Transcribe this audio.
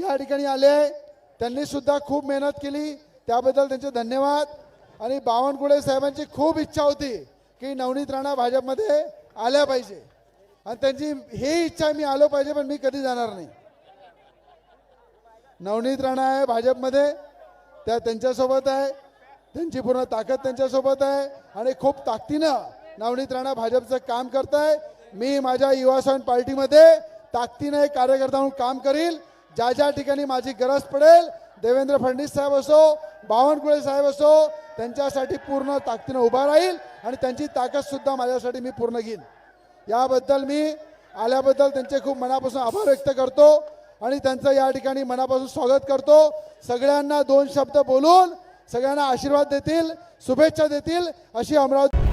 या ठिकाणी आले त्यांनी सुद्धा खूप मेहनत केली. त्याबद्दल त्यांचे धन्यवाद. आणि बावनकुळे साहेबांची खूप इच्छा होती की नवनीत राणा भाजपमध्ये आल्या पाहिजे. आणि त्यांची ही इच्छा मी आलो पाहिजे पण मी कधी जाणार नाही. नवनीत राणा आहे भाजपमध्ये. त्या त्यांच्यासोबत आहे. त्यांची पूर्ण ताकद त्यांच्यासोबत आहे. आणि खूप ताकदीनं नवनीत राणा भाजपचं काम करत आहे मी माझ्या युवा पार्टीमध्ये ताकदीनं एक कार्यकर्ता म्हणून काम करील. ज्या ज्या ठिकाणी माझी गरज पडेल देवेंद्र फडणवीस साहेब असो बावनकुळे साहेब असो त्यांच्यासाठी पूर्ण ताकदीनं उभा राहील आणि त्यांची ताकद सुद्धा माझ्यासाठी मी पूर्ण घेईन. याबद्दल मी आल्याबद्दल त्यांचे खूप मनापासून आभार व्यक्त करतो आणि त्यांचं या ठिकाणी मनापासून स्वागत करतो. सगळ्यांना दोन शब्द बोलून सगळ्यांना आशीर्वाद देतील शुभेच्छा देतील अशी अमरावती